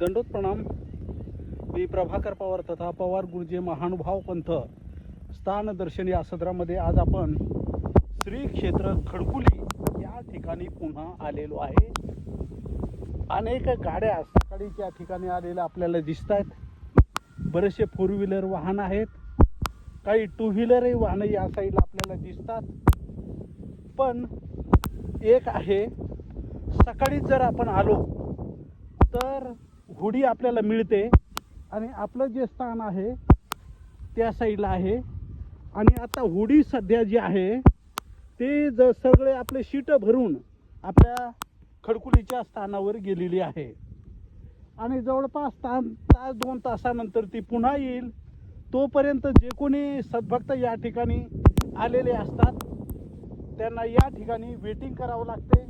दंडोत प्रणाम मी प्रभाकर पवार तथा पवार गुरुजी महानुभाव पंथ स्थान दर्शन या सदरामध्ये आज आपण श्री क्षेत्र खडकुली या ठिकाणी पुन्हा आलेलो आहे. अनेक गाड्या सकाळी त्या ठिकाणी आलेल्या आपल्याला दिसत आहेत बरेचसे फोर व्हीलर वाहन आहेत. काही टू व्हीलरही वाहनं या साईडला आपल्याला दिसतात. पण एक आहे सकाळी जर आपण आलो तर हुडी आपल्याला मिळते आणि आपलं जे स्थान आहे त्या साईडला आहे. आणि आता हुडी सध्या जी आहे ते ज सगळे आपले शीटं भरून आपल्या खडकुलीच्या स्थानावर गेलेली आहे. आणि जवळपास ता तास दोन तासानंतर ती पुन्हा येईल. तोपर्यंत जे कोणी सद्भक्त या ठिकाणी आलेले असतात त्यांना या ठिकाणी वेटिंग करावं लागते.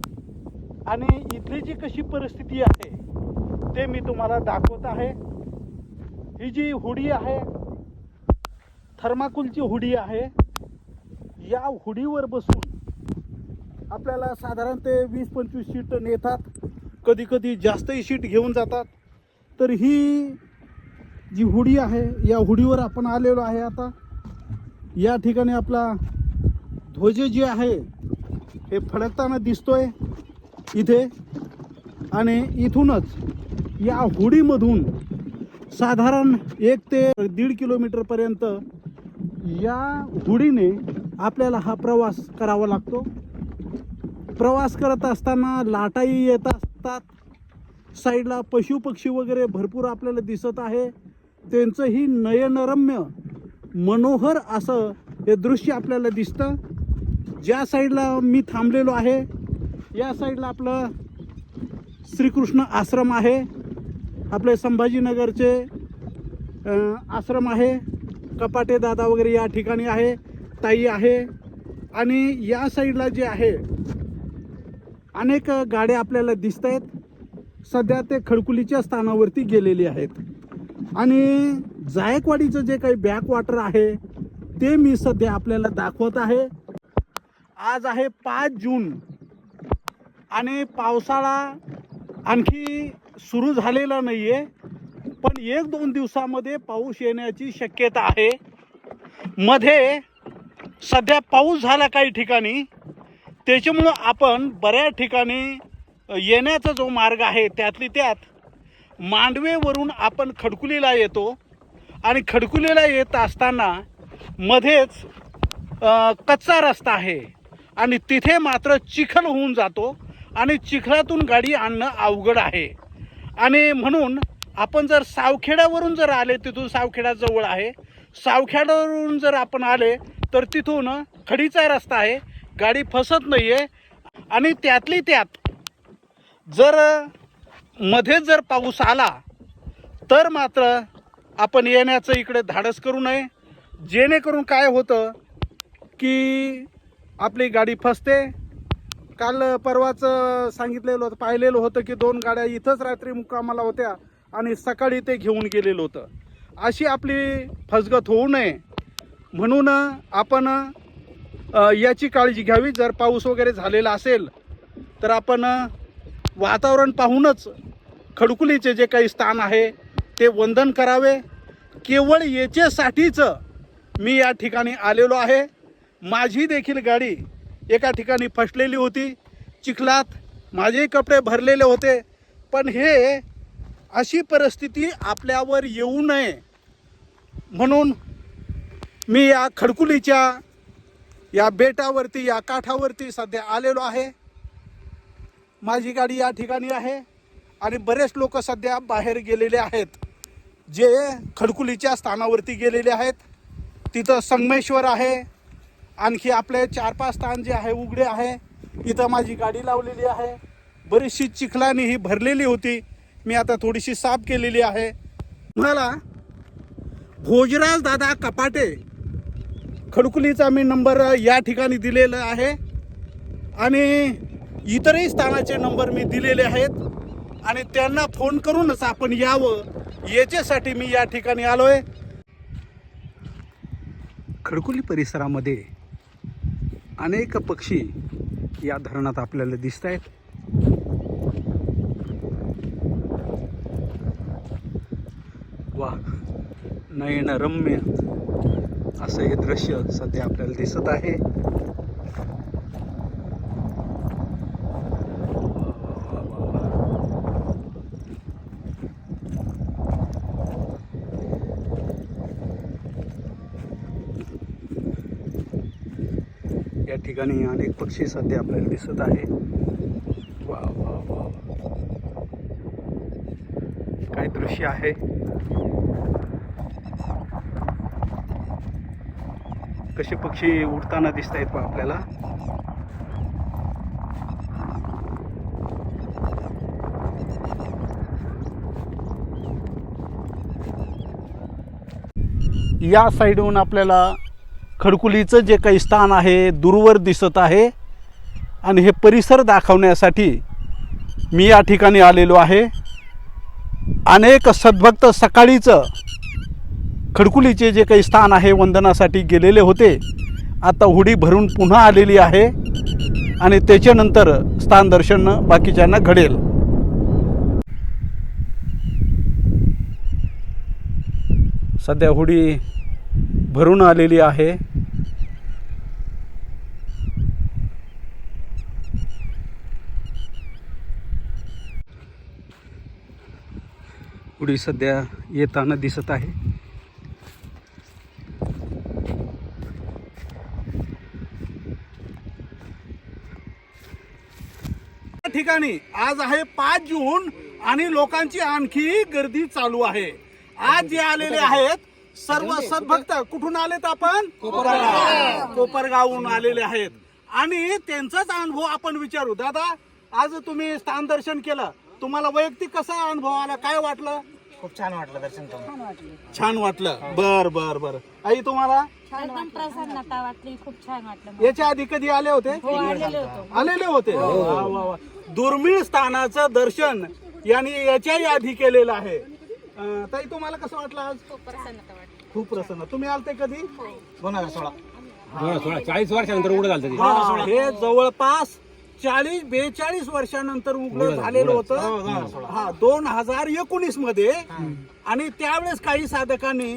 आणि इथली जी कशी परिस्थिती आहे ते मी तुम्हाला दाखवत आहे. ही जी हुडी आहे थर्माकुलची हुडी आहे या हुडीवर बसून आपल्याला साधारण ते वीस पंचवीस शीट नेतात. कधी कधी जास्तही शीट घेऊन जातात. तर ही जी हुडी आहे या हुडीवर आपण आलेलो आहे आता. या ठिकाणी आपला ध्वज जे आहे हे फडकताना दिसतोय इथे. आणि इथूनच या हुडीमधून साधारण एक ते दीड किलोमीटरपर्यंत या हुडीने आपल्याला हा प्रवास करावा लागतो. प्रवास करत असताना लाटाही येत असतात. साईडला पशुपक्षी वगैरे भरपूर आपल्याला दिसत आहे. त्यांचंही नयनरम्य मनोहर असं हे दृश्य आपल्याला दिसतं. ज्या साईडला मी थांबलेलो आहे या साईडला आपलं श्रीकृष्ण आश्रम आहे. आपले संभाजीनगरचे आश्रम आहे. कपाटे दादा वगैरे या ठिकाणी आहे. ताई आहे. आणि या साईडला जे आहे अनेक गाड्या आपल्याला दिसत आहेत सध्या ते खडकुलीच्या स्थानावरती गेलेली आहेत. आणि जायकवाडीचं जे काही बॅक वॉटर आहे ते मी सध्या आपल्याला दाखवत आहे. आज आहे पाच जून. आणि पावसाळा आणखी सुरू झालेला नाही आहे पण एक दोन दिवसामध्ये पाऊस येण्याची शक्यता आहे. मध्ये सध्या पाऊस झाला काही ठिकाणी त्याच्यामुळं आपण बऱ्याच ठिकाणी येण्याचा जो मार्ग आहे त्यातली त्यात मांडवेवरून आपण खडकुलीला येतो. आणि खडकुलीला येत असताना मध्येच कच्चा रस्ता आहे आणि तिथे मात्र चिखल होऊन जातो आणि चिखलातून गाडी आणणं अवघड आहे. आणि म्हणून आपण जर सावखेड्यावरून जर आले तिथून सावखेड्याजवळ आहे. सावखेड्यावरून जर आपण आले तर तिथून खडीचा रस्ता आहे. गाडी फसत नाही आहे आणि त्यातली त्यात जर मध्येच जर पाऊस आला तर मात्र आपण येण्याचं इकडे धाडस करू नये. जेणेकरून काय होतं की आपली गाडी फसते काल परवाच सांगितलेलं होतं पाहिलेलं होतं की दोन गाड्या इथंच रात्री मुक्कामाला होत्या आणि सकाळी ते घेऊन गेलेलं होतं. अशी आपली फसगत होऊ नये. म्हणून आपण याची काळजी घ्यावी. जर पाऊस वगैरे झालेला असेल तर आपण वातावरण पाहूनच खडकुलीचे जे काही स्थान आहे ते वंदन करावे. केवळ याच्यासाठीच मी या ठिकाणी आलेलो आहे. माझी देखील गाडी एका ठिकाणी फसलेली होती चिखलात माझेही कपडे भरलेले होते. पण हे अशी परिस्थिती आपल्यावर येऊ नये म्हणून मी या खडकुलीच्या या बेटावरती या काठावरती सध्या आलेलो आहे. माझी गाडी या ठिकाणी आहे आणि बरेच लोक सध्या बाहेर गेलेले आहेत जे खडकुलीच्या स्थानावरती गेलेले आहेत. तिथं संगमेश्वर आहे. आणखी आपले चार पाच स्थान जे आहे उघडे आहे. इथं माझी गाडी लावलेली आहे. बरीचशी चिखलाने ही भरलेली होती. मी आता थोडीशी साफ केलेली आहे. मला भोजराज दादा कपाटे. खडकुलीचा मी नंबर या ठिकाणी दिलेला आहे. आणि इतरही स्थानाचे नंबर मी दिलेले आहेत. आणि त्यांना फोन करूनच आपण यावं. याच्यासाठी मी या ठिकाणी आलो आहे खडकुली परिसरामध्ये अनेक पक्षी या धरणात आपल्याला दिसत आहेत वा नयनरम्य असं हे दृश्य सध्या आपल्याला दिसत आहे. या ठिकाणी अनेक पक्षी सध्या आपल्याला दिसत आहे. वा वा वा. काय दृश्य आहे? कसे पक्षी उडताना दिसत आहेत आपल्याला. या साईडहून आपल्याला खडकुलीचं जे काही स्थान आहे दूरवर दिसत आहे आणि हे परिसर दाखवण्यासाठी मी या ठिकाणी आलेलो आहे. अनेक सद्भक्त सकाळीचं खडकुलीचे जे काही स्थान आहे वंदनासाठी गेलेले होते आता हुडी भरून पुन्हा आलेली आहे आणि त्याच्यानंतर स्थान दर्शन बाकीच्यांना घडेल. सध्या हुडी भरून आलेली आहे. पुढे सध्या येताना दिसत आहे. ठिकाणी आज आहे पाच जून आणि लोकांची आणखी गर्दी चालू आहे. आज जे आलेले आहेत सर्व सद्भक्त कुठून आलेत आपण? कोपरगाव. कोपरगावहून आलेले आहेत. आणि त्यांचाच अनुभव आपण विचारू. दादा आज तुम्ही स्थान दर्शन केलं. तुम्हाला वैयक्तिक कसा अनुभव आला? काय वाटलं? खूप छान वाटलं दर्शन करून छान वाटलं. बर बर बर. आई तुम्हाला? एकदम प्रसन्नता वाटली. खूप छान वाटलं. याच्या आधी कधी आले होते? हो आलेलो होतो. आलेले होते? वा, वा, वा. दुर्मिळ स्थानाचं दर्शन यांनी याच्याही आधी केलेलं आहे. अं, ताई तुम्हाला कसं वाटलं आज? खूप प्रसन्नता वाटली. खूप प्रसन्न. तुम्ही आलते कधी? दोन हजार सोळा. सोळा सोळा. चाळीस वर्षानंतर उघड झालं ते हा, हे जवळपास चाळीस बेचाळीस वर्षानंतर उघड झालेलं होतं. हा दोन हजार एकोणीसमध्ये आणि त्यावेळेस काही साधकांनी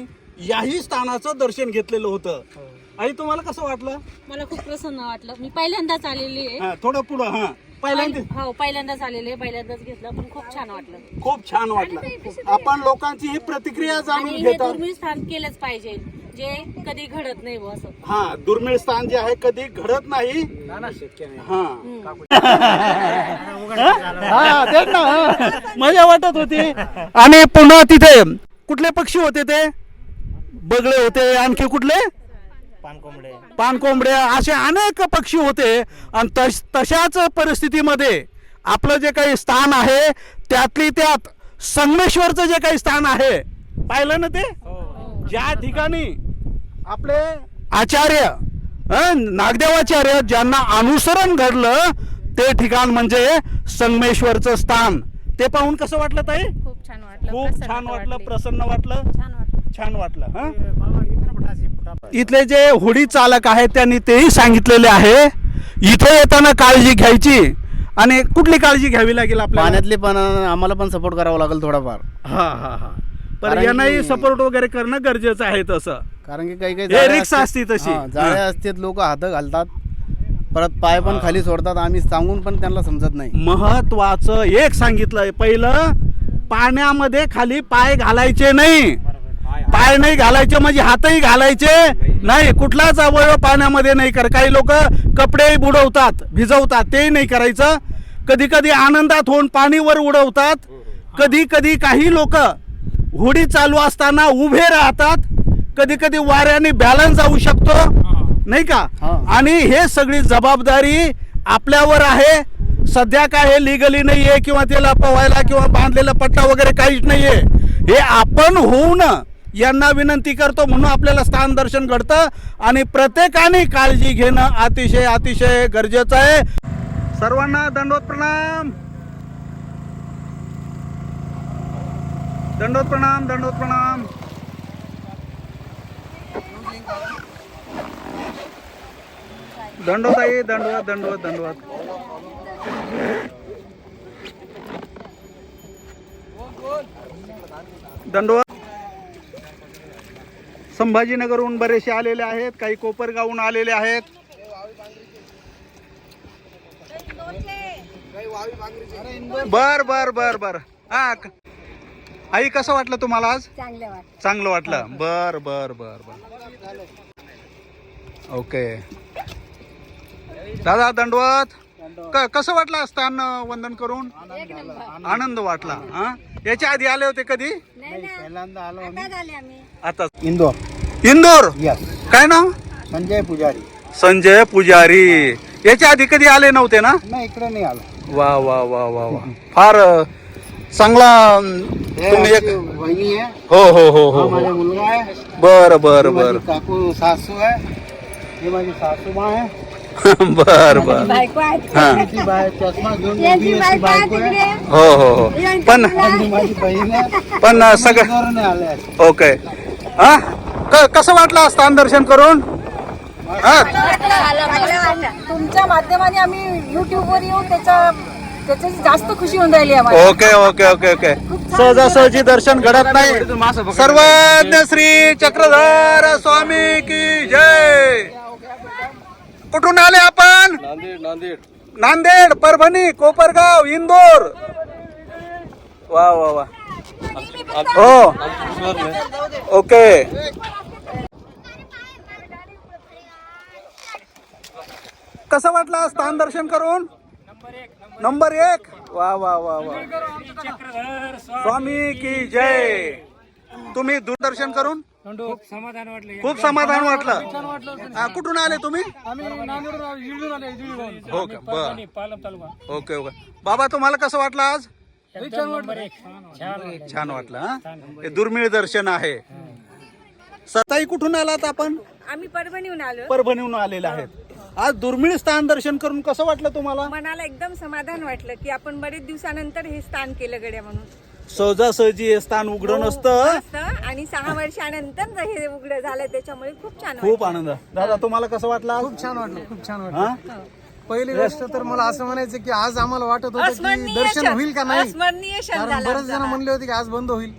याही स्थानाचं दर्शन घेतलेलं होतं. आई तुम्हाला कसं वाटलं? मला खूप प्रसन्न वाटलं. मी पहिल्यांदाच आलेली आहे. हा, थोडं पुढं हा. पहिल्यांदा हो पहिल्यांदाच आलेली आहे. पहिल्यांदाच घेतलं पण खूप छान वाटलं. खूप छान वाटलं. आपण लोकांची ही प्रतिक्रिया आणि जाणून हे घेतात दुर्मिळ स्थान केलंच पाहिजे. जे कधी घडत नाही बुवा असं. हा दुर्मिळ स्थान जे आहे कधी घडत नाही. हा. हा, तेच ना हा. मजा वाटत होती. आणि पुन्हा तिथे कुठले पक्षी होते ते? बगळे होते आणखी कुठले? पानकोंबडे. पानकोंबड्या असे अनेक पक्षी होते. आणि तश तशाच परिस्थितीमध्ये आपलं जे काही स्थान आहे त्यातली त्यात संगमेश्वरचं जे काही स्थान आहे पाहिलं ना ते? ज्या ठिकाणी आपले आचार्य अं, नागदेवाचार्य ज्यांना अनुसरण घडलं ते ठिकाण म्हणजे संगमेश्वरचं स्थान. ते पाहून कसं वाटलं ताई? खूप छान वाटलं खूप छान वाटलं. प्रसन्न वाटलं? छान वाटलं. हा? इथले जे होडी चालक आहेत त्यांनी तेही सांगितलेले आहे. इथे येताना काळजी घ्यायची आणि कुठली काळजी घ्यावी लागेल आपल्याला? पाण्यातले पण आम्हाला पण सपोर्ट करावा लागेल थोडाफार. हा हा हा. पण यांनाही सपोर्ट वगैरे करणं गरजेचं आहे तसं. कारण की काही काही हे जाळ्या रिक्षा असती तशी. हा, जाळ्या असतात लोक हात घालतात. परत पाय पण खाली सोडतात. आम्ही सांगून पण त्यांना समजत नाही. महत्वाचं एक सांगितलंय. पहिलं पाण्यामध्ये खाली पाय घालायचे नाही. पाय नाही घालायचे म्हणजे हातही घालायचे नाही. कुठलाच अवयव पाण्यामध्ये नाही कर काही लोक कपडे बुडवतात भिजवतात. ते नाही करायचं. कधी कधी आनंदात होऊन पाणीवर उडवतात. कधी कधी काही लोक होडी चालू असताना उभे राहतात. कधी कधी वाऱ्याने बॅलन्स जाऊ शकतो. नाही का. आणि हे सगळी जबाबदारी आपल्यावर आहे. सध्या काय हे लिगली नाही आहे किंवा त्याला पवायला किंवा बांधलेला पट्टा वगैरे काहीच नाही आहे हे आपण होऊन यांना विनंती करतो म्हणून आपल्याला स्थान दर्शन घडतं. आणि प्रत्येकाने काळजी घेणं अतिशय अतिशय गरजेचं आहे. सर्वांना दंडोत प्रणाम. दंडोत प्रणाम दंडोत प्रणाम. दंडोत आई दंडवत दंडवत दंडवत. दंडवत. संभाजीनगरहून बरेचसे आलेले आहेत काही कोपरगावहून आलेले आहेत. बर बर बर बर. हा आई कसं वाटलं तुम्हाला आज? चांगले वाटलं. बर बर बर बर. ओके. दादा दंडवत. क- कसं वाटलं स्थान वंदन करून? आनंद वाटला हा? याच्या आधी आले होते कधी? नाही ना आता झाले आम्ही. आता. इंदोर. इंदोर? यस काय नाव? संजय पुजारी. संजय पुजारी. याच्या आधी कधी आले नव्हते ना? नाही इकडे नाही आलो. वा वा वा वा वा. फार अ, चांगला तुम्ही एक वहिनी आहे. हो हो हो हो माझा मुलगा आहे. बर बर ही बर. माझी काकू सासू आहे. ही माझी सासूमा आहे. बर बर. बायको आहेत हा. ती बाय चष्मा घेऊन उभी यांची अशी बायको आहे बायको आहे. तिकडे. हो हो हो. पण आणि माझी बहीण आहे. पण सगळं आले आहेत. ओके. हा? क- कसं वाटलं स्थान दर्शन करून? हा. तुमच्या माध्यमाने आम्ही युट्यूब वर येऊ त्याच्या जास्त खुशी होऊन राहिली आम्हाला. Okay okay okay okay. सहजासहजी दर्शन घडत नाही. सर्वज्ञ श्री चक्रधर स्वामी की जय. कुठून आले आपण? नांदेड परभणी कोपरगाव इंदोर. वा वा वा. हो. ओके. कसं वाटलं स्थान दर्शन करून? नंबर एक. वा वा वा वा. स्वामी की जय. तुम्ही दूरदर्शन करून? खूप समाधान वाटलं. खूप समाधान वाटलं. हा, कुठून आले तुम्ही? हो का? बर. पालम तालुका. Okay okay. बाबा तुम्हाला कसं वाटलं आज? छान वाटलं. हा? हे दुर्मिळ दर्शन आहे. सताई कुठून आलात आपण? आम्ही परभणीहून आलो. परभणीहून आलेले आहेत आज दुर्मिळ स्थान दर्शन करून कसं वाटलं तुम्हाला? मनाला एकदम समाधान वाटलं की आपण बरेच दिवसानंतर हे स्थान केलं गड्या म्हणून. सहजासहजी हे स्थान उघडं नसतं. असतं आणि सहा वर्षानंतर हे उघडं झालं त्याच्यामुळे खूप छान खूप आनंद. दादा तुम्हाला कसं वाटलं खूप छान वाटलं खूप छान वाटलं. हा? पहिली गोष्ट तर मला असं म्हणायचं की आज आम्हाला वाटत होतं की अस्मरणीय दर्शन क्षण- होईल का नाही? अस्मरणीय क्षण कारण झाला बरेच जण. म्हणले होते की आज बंद होईल.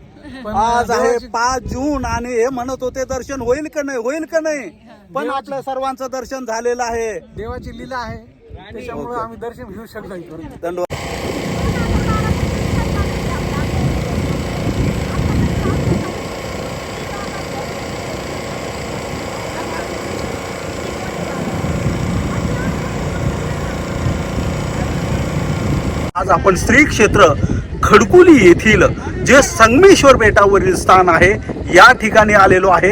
पण आज आहे देवाची- पाच जून आणि हे म्हणत होते दर्शन होईल का नाही? होईल का नाही? पण आपल्या सर्वांचं दर्शन झालेलं आहे. देवाची लीला आहे. त्याच्यामुळे आम्ही दर्शन घेऊ शकलो इथून. धन्यवाद. आज आपण श्री क्षेत्र खडकुली येथील जे संगमेश्वर बेटावरील स्थान आहे या ठिकाणी आलेलो आहे.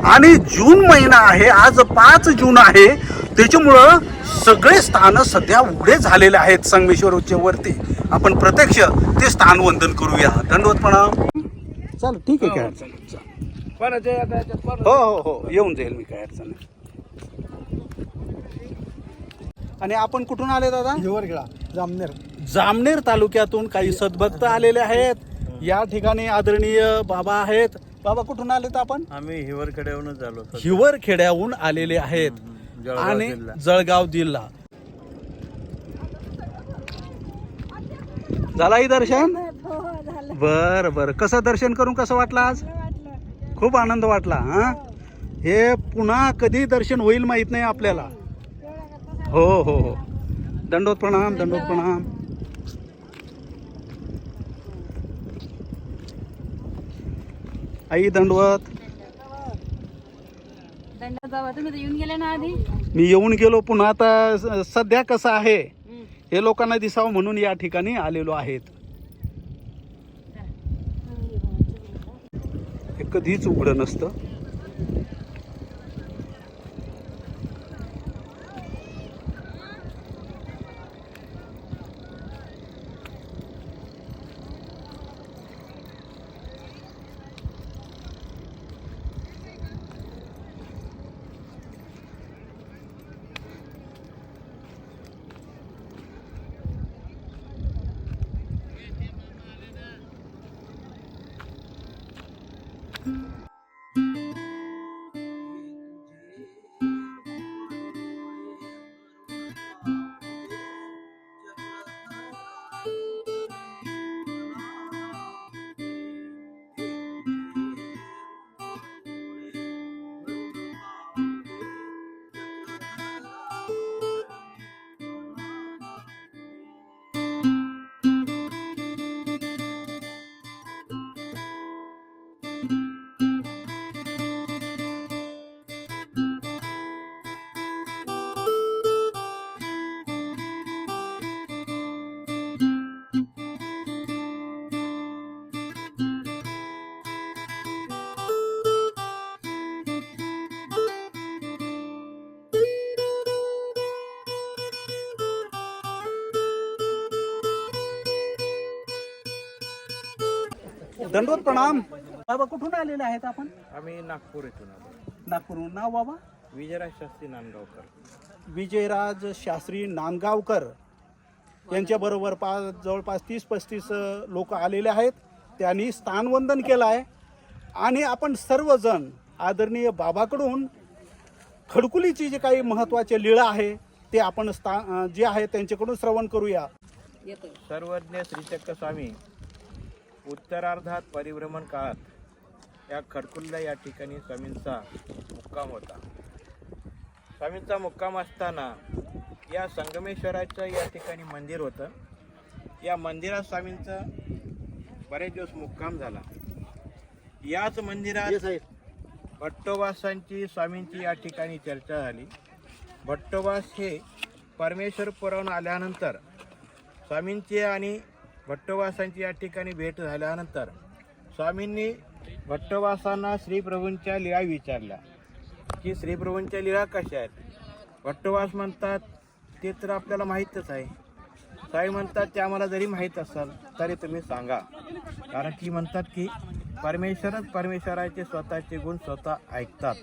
आणि जून महिना आहे आज पाच जून आहे त्याच्यामुळं सगळे स्थान सध्या उघडे झालेले आहेत संगमेश्वरच्या वरती. आपण प्रत्यक्ष ते स्थान वंदन करूया. दंडवत प्रणाम चल ठीक आहे काय अडचण. चल. हो हो हो. येऊन जाईल मी काय अडचण नाही. आणि आपण कुठून आले दादा? हिवरखेडा जामनेर. जामनेर तालुक्यातून काही सद्भक्त आलेले आहेत. या ठिकाणी आदरणीय बाबा आहेत. बाबा कुठून आलेत आपण? आम्ही हिवरखेड्याहूनच आलो हिवर खेड्याहून आलेले आहेत. जळगाव आणि जिल्हा. जळगाव जिल्हा. झालाही दर्शन? बर बर. कसं दर्शन करून कसं वाटलं आज? खूप आनंद वाटला हा. हे पुन्हा कधी दर्शन होईल माहीत नाही आपल्याला. हो हो हो. दंडोत प्रणाम दंडोत प्रणाम. आई दंडवत. तुम्ही तर येऊन गेले ना आधी. मी येऊन गेलो पुन्हा आता स- सध्या कसं आहे हे लोकांना दिसावं म्हणून या ठिकाणी आलेलो आहेत. हे कधीच उघडं नसतं. दंडवत प्रणाम. बाबा कुठून आलेले आहेत आपण? आम्ही नागपूर येथून आलो. नागपूरहून. नाव बाबा? विजयराज शास्त्री नांदगावकर. विजयराज शास्त्री नांदगावकर. यांच्याबरोबर पाच जवळपास तीस पस्तीस लोक आलेले आहेत. त्यांनी स्थानवंदन केलं आहे. आणि आपण सर्वजण आदरणीय बाबाकडून खडकुलीची जे काही महत्त्वाचे लीळा आहे ते आपण स्था जे आहे त्यांच्याकडून श्रवण करूया. सर्वज्ञ श्रीचक्र स्वामी उत्तरार्धात परिभ्रमण काळात या खडकुल्ला या ठिकाणी स्वामींचा मुक्काम होता. स्वामींचा मुक्काम असताना या संगमेश्वराचं या ठिकाणी मंदिर होतं. या मंदिरात स्वामींचं बरेच दिवस मुक्काम झाला. याच मंदिरात भट्टोबासांची स्वामींची या ठिकाणी चर्चा झाली. भट्टोबास हे परमेश्वर पुरवून आल्यानंतर स्वामींची आणि भट्टवासांची या ठिकाणी भेट झाल्यानंतर स्वामींनी भट्टवासांना श्रीप्रभूंच्या लिळा विचारल्या की श्रीप्रभूंच्या लिळा कशा आहेत? भट्टवास म्हणतात ते तर आपल्याला माहीतच आहे. साई म्हणतात ते आम्हाला जरी माहीत असाल तरी तुम्ही सांगा. कारण की म्हणतात की परमेश्वरच परमेश्वराचे स्वतःचे गुण स्वतः ऐकतात.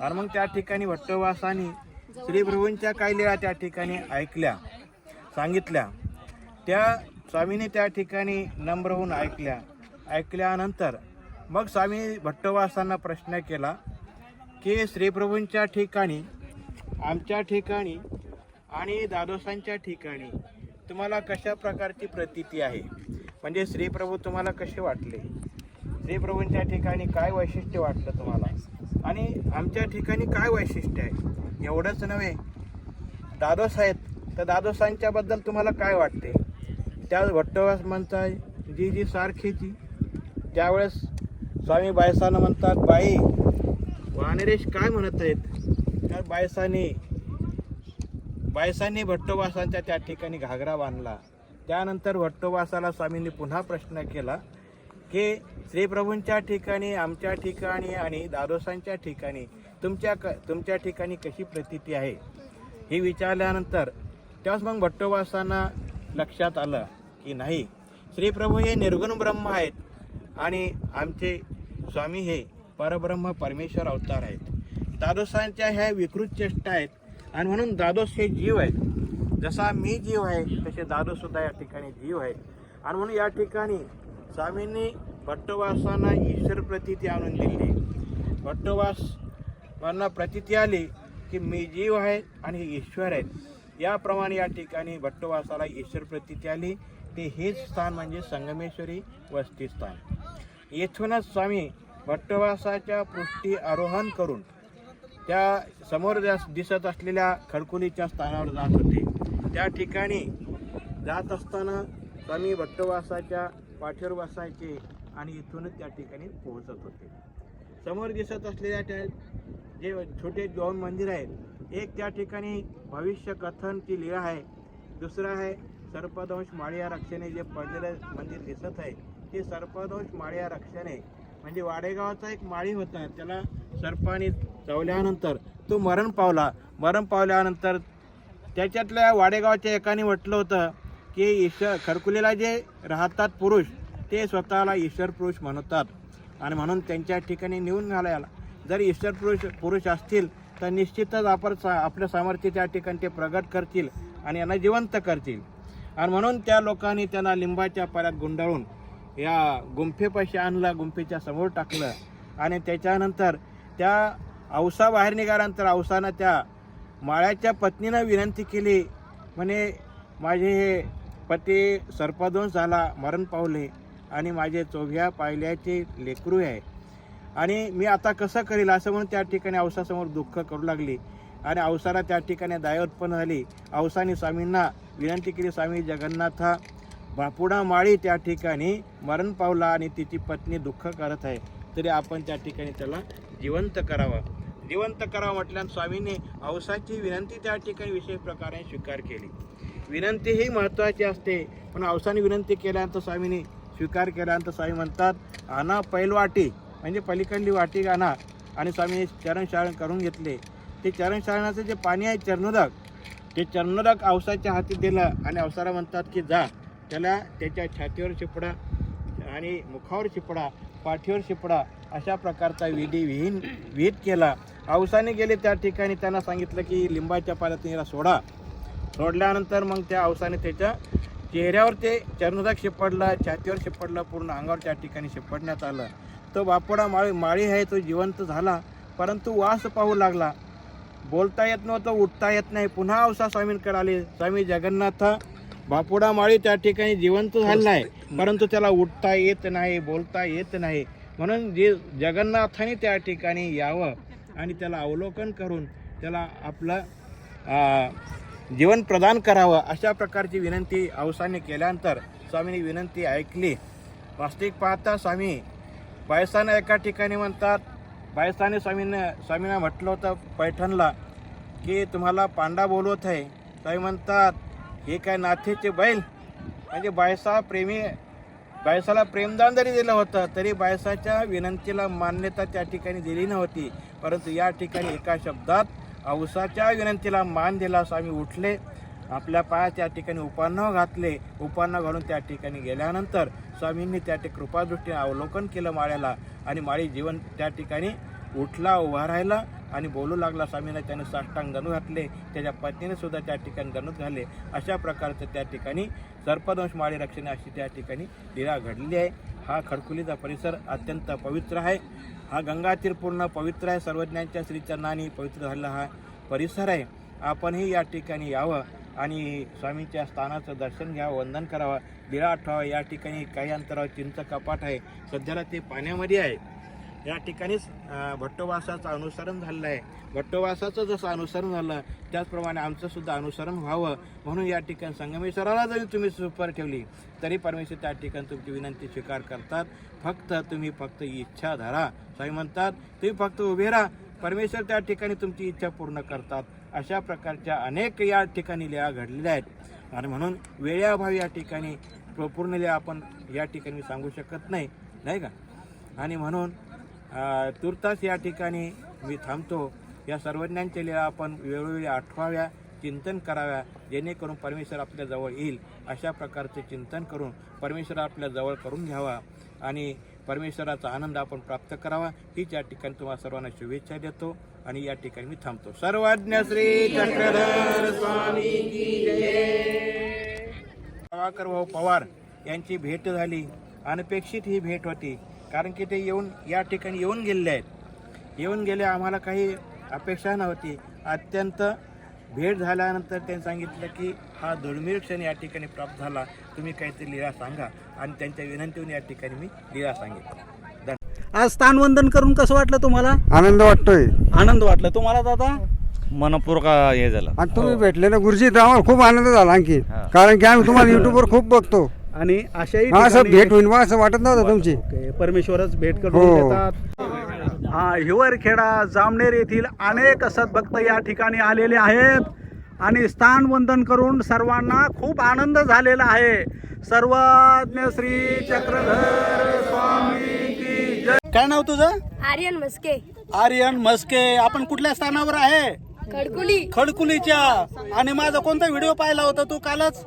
आणि मग त्या ठिकाणी भट्टवासाने श्रीप्रभूंच्या काही लीळा त्या ठिकाणी ऐकल्या सांगितल्या. त्या स्वामीने त्या ठिकाणी नम्र होऊन ऐकल्या. ऐकल्यानंतर मग स्वामी भट्टवासांना प्रश्न केला की श्रीप्रभूंच्या ठिकाणी आमच्या ठिकाणी आणि दादोसांच्या ठिकाणी तुम्हाला कशा प्रकारची प्रतीती आहे? म्हणजे श्रीप्रभू तुम्हाला कसे वाटले? श्रीप्रभूंच्या ठिकाणी काय वैशिष्ट्य वाटलं तुम्हाला? आणि आमच्या ठिकाणी काय वैशिष्ट्य आहे? एवढंच नव्हे. दादोस आहेत. तर दादोसांच्याबद्दल तुम्हाला काय वाटते? त्या भट्टवास म्हणताय जी जी सारखीची त्यावेळेस स्वामी बायसानं म्हणतात बाई वानरेश काय म्हणत आहेत? तर बायसाने बायसानी भट्टोवासांच्या त्या ठिकाणी घागरा बांधला. त्यानंतर भट्टोवासाला स्वामींनी पुन्हा प्रश्न केला की श्रीप्रभूंच्या ठिकाणी आमच्या ठिकाणी आणि दादोसांच्या ठिकाणी तुमच्या क तुमच्या ठिकाणी कशी प्रतीती आहे? हे विचारल्यानंतर तेव्हाच मग भट्टोवासांना लक्षात आलं. की नाही? श्रीप्रभू हे निर्गुण ब्रह्म आहेत आणि आमचे स्वामी हे परब्रह्म परमेश्वर अवतार आहेत. दादोसांच्या ह्या विकृत चेष्टा आहेत आणि म्हणून दादोस हे जीव आहेत. जसा मी जीव आहे तसे दादोसुद्धा या ठिकाणी जीव आहेत. आणि म्हणून या ठिकाणी स्वामींनी भट्टवासांना ईश्वर प्रतीती आणून दिली. भट्टोबास यांना प्रतीती आली की मी जीव आहे आणि हे ईश्वर आहेत याप्रमाणे या ठिकाणी भट्टवासाला ईश्वर प्रतीती आली. ते हेच स्थान म्हणजे संगमेश्वरी वस्तीस्थान येथूनच स्वामी भट्टवासाच्या पृष्ठी आरोहण करून त्या समोर जास- दिसत असलेल्या खडकुलीच्या स्थानावर जात होते. त्या ठिकाणी जात असताना स्वामी भट्टवासाच्या पाठीवर बसायचे आणि इथूनच त्या ठिकाणी पोहोचत होते. समोर दिसत असलेल्या त्या जे छोटे दोन मंदिर आहेत एक त्या ठिकाणी भविष्य कथनची लीळा आहे दुसरं आहे सर्पदंश माळी रक्षणे जे पडलेलं मंदिर दिसत आहे ते सर्पदंश माळी रक्षणे म्हणजे वाडेगावाचा एक माळी होता त्याला सर्पाने चावल्यानंतर तो मरण पावला. मरण पावल्यानंतर त्याच्यातल्या वाडेगावच्या एकाने म्हटलं होतं की ईश्वर खरकुलीला जे राहतात पुरुष ते स्वतःला ईश्वर पुरुष म्हणतात. आणि म्हणून त्यांच्या ठिकाणी नेऊन घालायला. जर ईश्वर पुरुष पुरुष असतील तर निश्चितच आपण सा आपलं सामर्थ्य त्या ठिकाणी ते प्रगट करतील आणि यांना जिवंत करतील. आणि म्हणून त्या लोकांनी त्यांना लिंबाच्या पाल्यात गुंडाळून या गुंफेपाशी आणलं गुंफेच्या समोर टाकलं. आणि त्याच्यानंतर त्या औसा बाहेर निघाल्यानंतर औसानं त्या माळ्याच्या पत्नीनं विनंती केली म्हणे माझे हे पती सर्पदोष झाला मरण पावले आणि माझे चोभ्या पायल्याचे लेकरू आहे. आणि मी आता कसं करील? असं म्हणून त्या ठिकाणी औसासमोर दुःख करू लागली. आणि अवसारा त्या ठिकाणी दायोत्पन्न उत्पन्न झाली औसाने स्वामींना विनंती केली स्वामी जगन्नाथा बापुडा माळी त्या ठिकाणी मरण पावला आणि तिची पत्नी दुःख करत आहे. तरी आपण त्या ठिकाणी त्याला जिवंत करावं. जिवंत करावं म्हटल्यानं स्वामीने अवसाची विनंती त्या ठिकाणी विशेष प्रकारे स्वीकार केली. विनंती ही महत्त्वाची असते. पण अवसाने विनंती केल्यानंतर स्वामीने स्वीकार केल्यानंतर स्वामी म्हणतात आणा पैलवाटी म्हणजे पलीकडली वाटी आणा आणि स्वामीने चरण शारण करून घेतले. ते चरणशाळणाचं जे पाणी आहे चरणोदक ते चरणोदक औसाच्या हाती दिलं आणि अवसारा म्हणतात की जा. त्याला त्याच्या छातीवर शिपडा आणि मुखावर शिपडा पाठीवर शिपडा अशा प्रकारचा विधी विहीन विहित केला. औसाने गेले त्या ठिकाणी त्यांना सांगितलं की लिंबाच्या पाल्यात हिला सोडा. सोडल्यानंतर मग त्या औसाने त्याच्या चेहऱ्यावर ते चरणोदक शिपडला छातीवर शिपडला पूर्ण अंगावर त्या ठिकाणी शिपडण्यात आलं. तो बापोडा माळी माळी आहे तो जिवंत झाला परंतु वास पाहू लागला. बोलता येत नव्हतं उठता येत नाही. पुन्हा औसा स्वामींकडे आले. स्वामी जगन्नाथ बापुडा माळी त्या ठिकाणी जिवंत झालेला आहे परंतु त्याला उठता येत नाही बोलता येत नाही. म्हणून जे जगन्नाथाने त्या ठिकाणी यावं आणि त्याला अवलोकन करून त्याला आपलं जीवन प्रदान करावं अशा प्रकारची विनंती औसाने केल्यानंतर स्वामीने विनंती ऐकली. वास्तविक पाहता स्वामी पायसानं एका ठिकाणी म्हणतात बायस्ताने स्वामीनं स्वामींना म्हटलं होतं पैठणला की तुम्हाला पांडा बोलवत आहे. स्वामी म्हणतात हे काय नाथेचे बैल? म्हणजे बायसा प्रेमी बायसाला प्रेमदान जरी दिलं होतं तरी बायसाच्या विनंतीला मान्यता त्या ठिकाणी दिली नव्हती. परंतु या ठिकाणी एका शब्दात औसाच्या विनंतीला मान दिला स्वामी उठले. आपल्या पायाच्या ठिकाणी उपान्न घातले. उपान्न घालून त्या ठिकाणी गेल्यानंतर स्वामींनी त्या कृपादृष्टीने अवलोकन केलं माळ्याला आणि माळी जीवन त्या ठिकाणी उठला उभा राहिला आणि बोलू लागला. स्वामींना त्याने साष्टांग गणू घातले. त्याच्या पत्नीने सुद्धा त्या ठिकाणी गणूत घाले अशा प्रकारचं त्या ठिकाणी सर्पदंश माळी रक्षणे अशी त्या ठिकाणी लीला घडली आहे. हा खडकुलीचा परिसर अत्यंत पवित्र आहे. हा गंगातीर पूर्ण पवित्र आहे. सर्वज्ञांच्या श्रीचरणाने पवित्र झालेला हा परिसर आहे. आपणही या ठिकाणी यावं. आणि स्वामींच्या स्थानाचं दर्शन घ्यावं वंदन करावं. दिळा आठवावा या ठिकाणी काही अंतरावर चिंच कपाट आहे. सध्याला ते पाण्यामध्ये आहे. या ठिकाणीच भट्टोवासाचं भट्टवासाचं अनुसरण झालेलं आहे. भट्टवासाचं जसं अनुसरण झालं त्याचप्रमाणे आमचंसुद्धा अनुसरण व्हावं. म्हणून या ठिकाणी संगमेश्वराला जरी तुम्ही सुपर ठेवली तरी परमेश्वर त्या ठिकाणी तुमची विनंती स्वीकार करतात. फक्त तुम्ही फक्त इच्छा धरा. स्वामी म्हणतात तुम्ही फक्त उभे राहा. परमेश्वर त्या ठिकाणी तुमची इच्छा पूर्ण करतात. अशा प्रकारच्या अनेक या ठिकाणी लिहा घडलेल्या आहेत. आणि म्हणून वेळेअभावी या ठिकाणी पूर्ण लिहा आपण या ठिकाणी सांगू शकत नाही नाही का? आणि म्हणून तुर्तास या ठिकाणी मी थांबतो. या सर्वज्ञांच्या लिहा आपण वेळोवेळी आठवाव्या चिंतन कराव्या जेणेकरून परमेश्वर आपल्या जवळ येईल. अशा प्रकारचे चिंतन करून परमेश्वर आपल्या जवळ करून घ्यावा. आणि परमेश्वराचा आनंद आपण प्राप्त करावा हीच या ठिकाणी तुम्हाला सर्वांना शुभेच्छा देतो आणि या ठिकाणी मी थांबतो. सर्वज्ञ श्री चक्रधर स्वामी प्रभाकर भाऊ पवार यांची भेट झाली. अनपेक्षित ही भेट होती. कारण की ते येऊन या ठिकाणी येऊन गेलेले आहेत. येऊन गेले आम्हाला काही अपेक्षा नव्हती. अत्यंत भेट झाल्यानंतर त्यांनी सांगितलं की हा दुर्मिळ क्षण या ठिकाणी प्राप्त झाला. तुम्ही काहीतरी लिळा सांगा. आणि त्यांच्या विनंतीवरून या ठिकाणी मी लिळा सांगितलं. आज स्थानवंदन करून कसं वाटलं तुम्हाला? आनंद वाटतोय. आनंद वाटला तुम्हाला दादा? मनपूर्वक हे झालं. आणि तुम्ही भेटले ना गुरुजी तर आम्हाला खूप आनंद झाला आणखी. कारण की आम्ही तुम्हाला युट्यूबवर खूप बघतो. आणि अशाही हा असं ठिकाणी- भेट होईल बा असं वाटत नव्हतं तुमची. ओके, परमेश्वरच भेट करून हो. देतात. हा हिवरखेडा जामनेर येथील अनेक सद्भक्त या ठिकाणी आलेले आहेत. आणि स्थान वंदन करून सर्वांना खूप आनंद झालेला आहे. सर्वज्ञ श्री चक्रधर स्वामी की जय. काय नाव तुझं? आर्यन मस्के. आर्यन मस्के. आपण कुठल्या स्थानावर आहे? खडकुली. खडकुलीच्या. आणि माझा कोणता व्हिडिओ पाहिला होता तू कालच?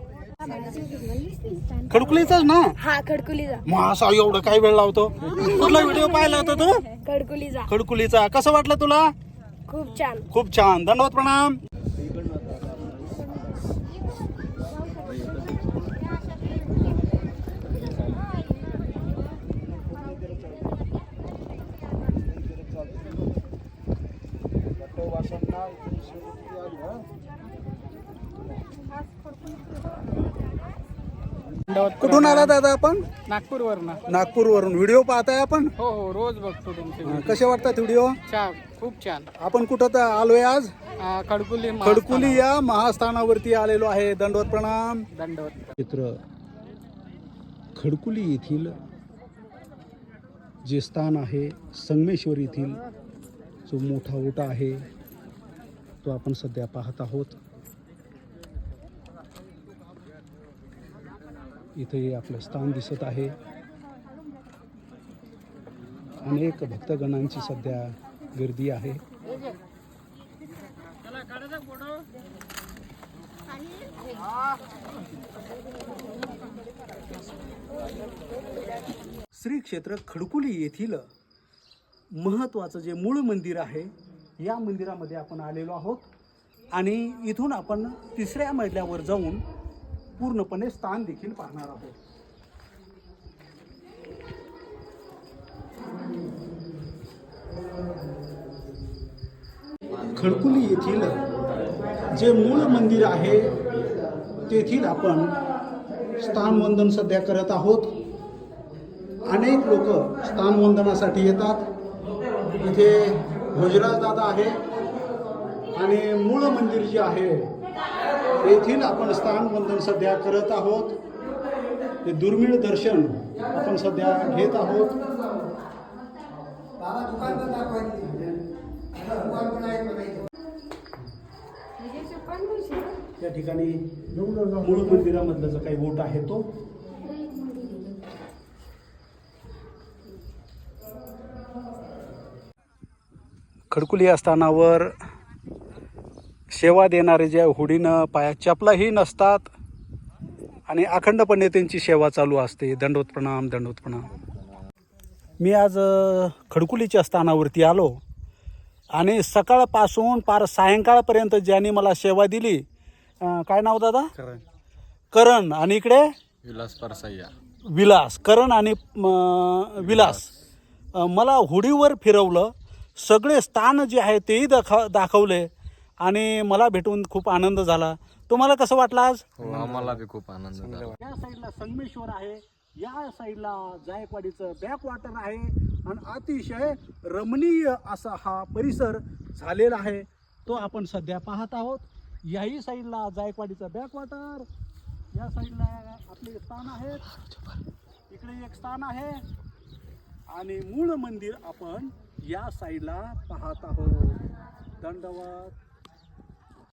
खडकुलीचाच ना? हा खडकुलीचा. मग असा एवढं काय वेळ लावतो? कुठला व्हिडिओ पाहिला होता तू? खडकुलीचा. खडकुलीचा. कसं वाटलं तुला? खूप छान. खूप छान. धन्यवाद प्रणाम. कुठून आला दादा आपण? नागपूरवर ना नागपूरवरून. व्हिडिओ पाहताय आपण? हो हो रोज बघतो तुमचे कसे वाटतात व्हिडिओ? छान खूप छान. आपण कुठं तर आलोय आज? खडकुली खडकुली या महास्थानावरती आलेलो आहे. दंडवत प्रणाम. दंडवत. चित्र. खडकुली येथील जे स्थान आहे संगमेश्वर येथील जो मोठा ओटा आहे तो आपण सध्या पाहत आहोत. इथे आपलं स्थान दिसत आहे. अनेक भक्तगणांची सध्या गर्दी आहे. श्री क्षेत्र खडकुली येथील महत्त्वाचं जे मूळ मंदिर आहे या मंदिरामध्ये आपण आलेलो आहोत. आणि इथून आपण तिसऱ्या मजल्यावर जाऊन पूर्णपणे स्थान देखील पाहणार आहोत. खडकुली येथील जे मूळ मंदिर आहे तेथील आपण स्थानवंदन सध्या करत आहोत. अनेक लोक स्थानवंदनासाठी येतात. इथे भोजराज दादा आहे आणि मूळ मंदिर जे आहे येथील आपण स्थानवंदन सध्या करत आहोत. ते दुर्मिळ दर्शन आपण सध्या घेत आहोत. या ठिकाणी मूळ मंदिरामधलं जो काही बोट आहे तो. खडकुली या स्थानावर सेवा देणारे जे हुडीनं पायात चपलाही नसतात आणि अखंडपणे त्यांची सेवा चालू असते. दंडवत प्रणाम दंडवत प्रणाम. मी आज खडकुलीच्या स्थानावरती आलो आणि सकाळपासून पार सायंकाळपर्यंत ज्यांनी मला सेवा दिली अ, काय नाव दादा? करण. आणि इकडे? विलास परसय्या विलास. करण आणि विलास. अ, मला हुडीवर फिरवलं. सगळे स्थान जे आहे तेही दाखव दाखवले. आणि मला भेटून खूप आनंद झाला. तुम्हाला कसं वाटलं आज? हो आम्हाला बी खूप आनंद झाला. या साईडला संगमेश्वर आहे. या साईडला जायकवाडीचं बॅक वॉटर आहे. आणि अतिशय रमणीय असा हा परिसर झालेला आहे. तो आपण सध्या पाहत आहोत. याही साईडला जायकवाडीचं बॅक वॉटर या साईडला आपले स्थान आहेत. इकडे एक स्थान आहे. आणि मूळ मंदिर आपण या साईडला पाहत आहोत. दंडवत.